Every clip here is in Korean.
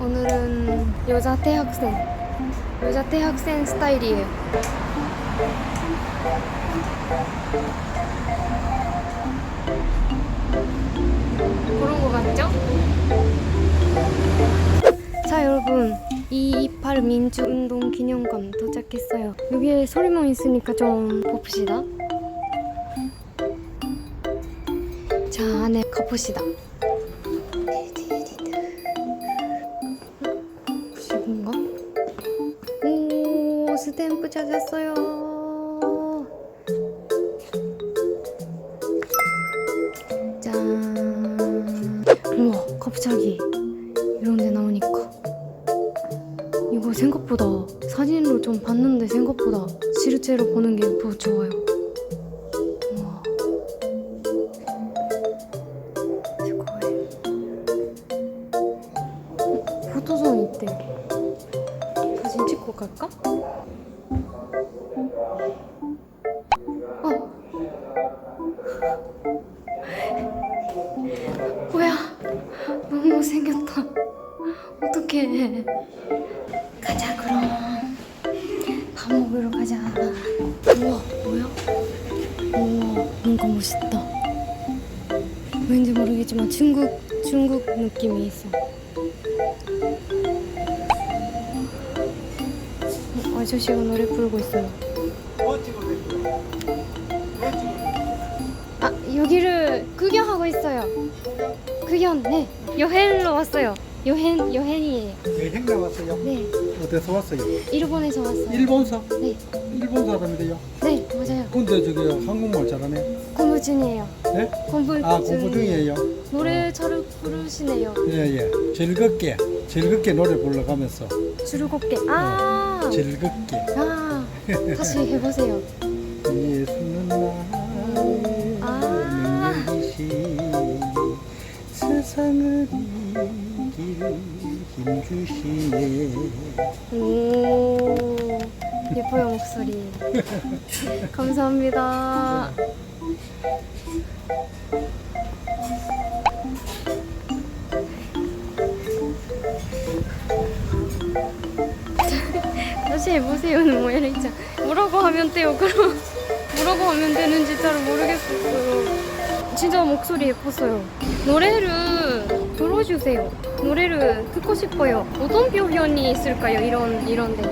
오늘은 여자 대학생 여자 대학생 스타일이에요. 그런 거 같죠? 자 여러분. 228 민주운동 기념관 도착했어요. 여기에 소리만 있으니까 좀 봅시다. 자 안에 가봅시다 오 스탬프 찾았어요. 짠. 우와 갑자기 이런 데 나오니까. 이거 생각보다 사진으로 좀 봤는데 생각보다 실제로 보는 게 더 좋아요. 우와. 어, 포토존 있대. 사진 찍고 갈까? 어. 뭐야? 너무 못생겼다. 어떡해. 가자 그럼. 밥 먹으러 가자. 우와 뭐야? 우와 뭔가 멋있다. 왠지 모르겠지만 중국 중국 느낌이 있어. 어, 아저씨가 노래 부르고 있어요 아 여기를 구경하고 있어요. 구경 네. 여행로 왔어요. 여행 여행이에요. 여행 나왔어요. 네. 어디서 왔어요? 일본에서 왔어요. 일본서? 네. 일본 사람인데요. 네 맞아요. 근데 저기 한국말 잘하네. 공부 중이에요. 네? 공부 아중 공부 중이에요. 노래 잘 부르시네요. 예예. 즐겁게 즐겁게 노래 불러가면서. 즐겁게. 아, 즐겁게. 아 다시 해보세요 예수는 나의 아. 능력이시 세상을 이길 힘 주시네. 오 예뻐요 목소리 감사합니다 다시 해보세요는 뭐야 진짜 뭐라고 하면 돼요 그럼 뭐라고 하면 되는지 잘 모르겠어요. 진짜 목소리 예뻤어요. 노래를 불러주세요. 노래를 듣고 싶어요. 어떤 표현이 있을까요? 이런 이런데.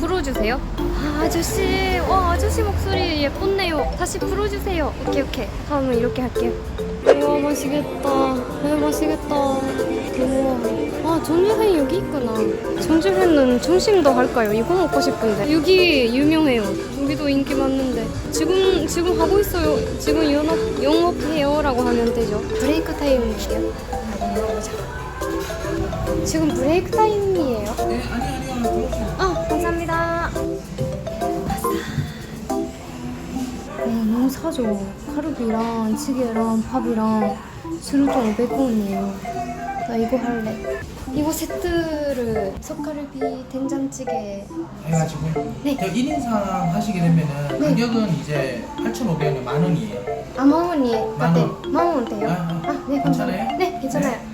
불러주세요. 아 아저씨. 와 아저씨 목소리 예뻤네요. 다시 불러주세요. 오케이 오케이. 다음은 이렇게 할게요 우와 맛있겠다. 와 맛있겠다. 우와 아 전주회 여기 있구나. 전주회는 점심도 할까요? 이거 먹고 싶은데. 여기 유명해요. 여기도 인기 많는데. 지금 지금 하고 있어요. 지금 영업 영업해요 라고 하면 되죠. 브레이크 타임이에요? 물어보자 지금 브레이크 타임이에요? 네 아니 아니요. 아, 감사합니다. 어, 너무 사줘. 카르비랑 찌개랑 밥이랑 수루통 500원이에요. 나 이거 할래. 이거 세트를 석가르비 된장찌개. 해가지고 네. 저 1인상 하시게 되면은 네. 가격은 이제 8,500원 만 원이에요. 아, 만 원이 만? 원. 만원 돼요? 아, 아. 아, 네, 괜찮아요? 네, 괜찮아요.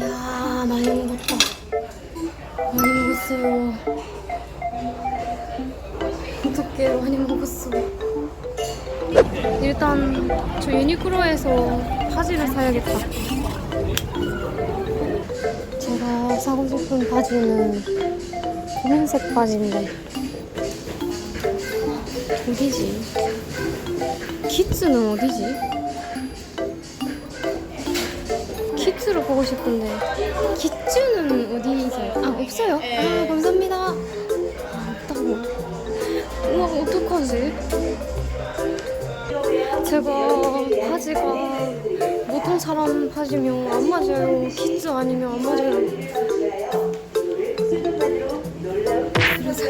야 많이 먹었다. 많이 먹었어요. 어떻게 많이 먹었어. 일단 저 유니크로에서 바지를 사야겠다. 제가 사고 싶은 바지는 검은색 바지인데 어디지? 키츠는 어디지? 키츠를 보고 싶은데 키츠는 어디 있어요? 아 없어요? 아 감사합니다 아, 없다고 우와 어떡하지? 제가 바지가 보통 사람 바지면 안 맞아요 키츠 아니면 안 맞아요 그래서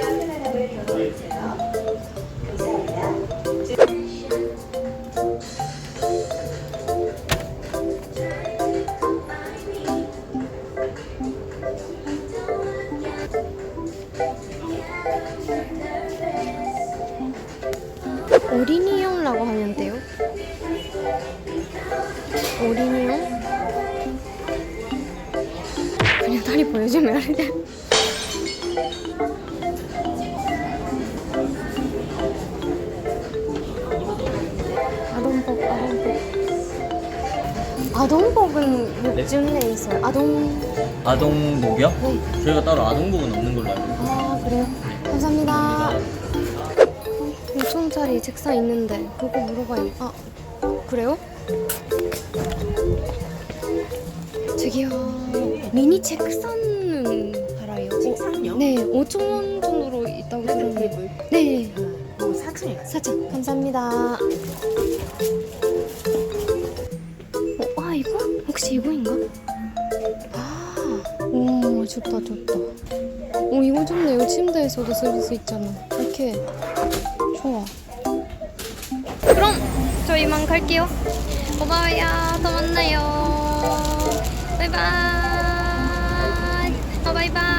어린이용이라고 하면 돼요? 어린이용? 그냥 다리 보여주면 안 돼? 아동복, 아동복. 아동복은 요즘 내 있어요. 아동. 아동복이요? 네. 저희가 따로 아동복은 없는 걸로 알고 있어요. 아 그래요? 감사합니다. 5천짜리 책상 있는데 그거 물어봐요. 아 그래요? 저기요 미니 책상은 팔아요. 책상요? 네 5천 원 정도로 있다고 들었는데. 네뭐 사진이요? 사진 감사합니다. 어, 아 이거 혹시 이거인가? 아, 오 좋다 좋다. 오 이거 좋네요. 침대에서도 쓸 수 있잖아. 이렇게 저희만 갈게요. 고마워요. 또 만나요. 바이바이. 어, 바이바이.